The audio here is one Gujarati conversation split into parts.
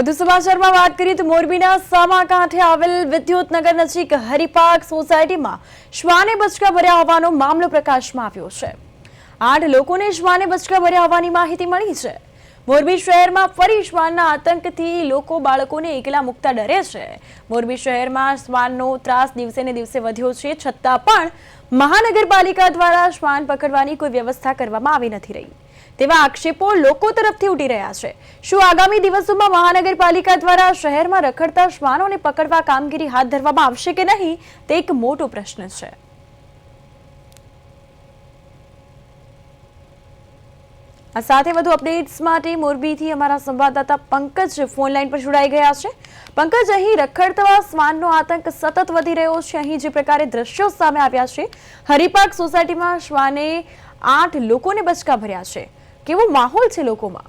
વધુ સમાચારમાં વાત કરીએ તો મોરબીના સામા કાંઠે આવેલ વિદ્યુતનગર નજીક હરિપાર્ક સોસાયટીમાં શ્વાને બચકા ભર્યા હોવાનો મામલો પ્રકાશમાં આવ્યો છે. આઠ લોકોને શ્વાને બચકા ભર્યા હોવાની માહિતી મળી છે. મોરબી શહેરમાં ફરી શ્વાનના આતંકથી લોકો બાળકોને એકલા મુકતા ડરે છે. મોરબી શહેરમાં શ્વાનનો ત્રાસ દિવસે ને દિવસે વધ્યો છે, છતાં પણ મહાનગરપાલિકા દ્વારા શ્વાન પકડવાની કોઈ વ્યવસ્થા કરવામાં આવી નથી રહી. તેવા આક્ષેપો લોકો તરફથી ઉઠી રહ્યા છે. શું આગામી દિવસોમાં મહાનગરપાલિકા દ્વારા શહેરમાં રખડતા શ્વાનોને પકડવા કામગીરી હાથ ધરવામાં આવશે કે નહીં, તે એક મોટો પ્રશ્ન છે. આ સાથે વધુ અપડેટ્સ માટે મોરબીથી અમારા સંવાદદાતા પંકજ ફોન લાઈન પર જોડાઈ ગયા છે. પંકજ, અહીં રખડતા શ્વાનનો આતંક સતત વધી રહ્યો છે. અહીં જે પ્રકારે દ્રશ્યો સામે આવ્યા છે હરિપાર્ક સોસાયટીમાં શ્વાને આઠ લોકોને બચકા ભર્યા છે. કેવો માહોલ છે લોકોમાં?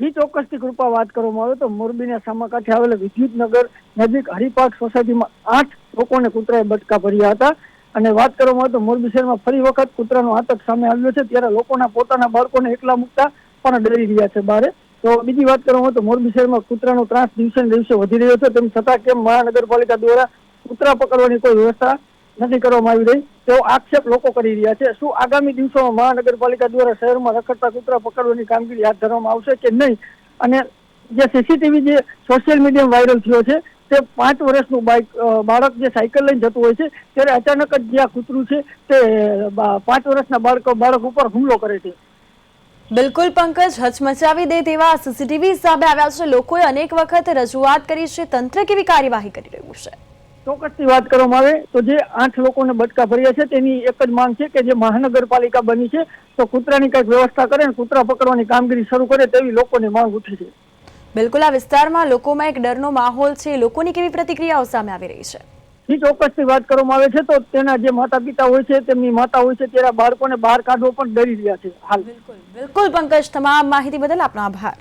જી, ચોક્કસથી કૃપા વાત કરવામાં આવે તો મોરબીના સામાકાંઠે આવેલા વિદ્યુતનગર નજીક હરિપાર્ક સોસાયટીમાં આઠ લોકોને કૂતરાએ બચકા ભર્યા હતા. અને વાત કરવામાં તો મોરબી શહેરમાં ફરી વખત કૂતરાનો આતંક સામે આવ્યો છે. ત્યારે લોકોના પોતાના બાળકોને એકલા મૂકતા પણ ડરી રહ્યા છે બારે તો બીજી વાત કરવામાં તો મોરબી શહેરમાં કૂતરાનો ત્રાસ દિવસે દિવસે વધી રહ્યો છે. તેમ છતાં કેમ મહાનગરપાલિકા દ્વારા કૂતરા પકડવાની કોઈ વ્યવસ્થા નથી કરવામાં આવી રહી? તેવો આક્ષેપ લોકો કરી રહ્યા છે. શું આગામી દિવસોમાં મહાનગરપાલિકા દ્વારા શહેરમાં રખડતા કૂતરા પકડવાની કામગીરી હાથ ધરવામાં આવશે કે નહીં? અને જે સીસીટીવી જે સોશિયલ મીડિયા વાયરલ થયો છે તે પાંચ વર્ષનું બાઇક બાળક જે સાયકલ લઈને જતું હોય છે ત્યારે અચાનક જ જે આ કૂતરું છે તે પાંચ વર્ષના બાળક બાળક ઉપર હુમલો કરે છે. બિલકુલ પંકજ હચમચાવી દે તેવા સીસીટીવી સામે આવ્યા છે. લોકોએ અનેક વખત રજૂઆત કરી છે. તંત્ર કેવી કાર્યવાહી કરી રહ્યું છે? ચોક્કસથી વાત કરવામાં આવે તો જે આઠ લોકોને બટકા ભર્યા છે તેની એક જ માંગ છે કે જે મહાનગરપાલિકા બની છે તો કૂતરાની કંઈક વ્યવસ્થા કરે અને કૂતરા પકડવાની કામગીરી શરૂ કરે તેવી લોકોની માંગ ઉઠી છે. બિલકુલ આ વિસ્તારમાં લોકોમાં એક ડરનો માહોલ છે. લોકોની કેવી પ્રતિક્રિયાઓ સામે આવી રહી છે? જી ચોક્કસથી વાત કરવામાં આવે છે તો તેના જે માતા પિતા હોય છે તેમની માતા હોય છે ત્યારે બાળકોને બહાર કાઢવો પણ ડરી રહ્યા છે હાલ. બિલકુલ બિલકુલ પંકજ તમામ માહિતી બદલ આપનો આભાર.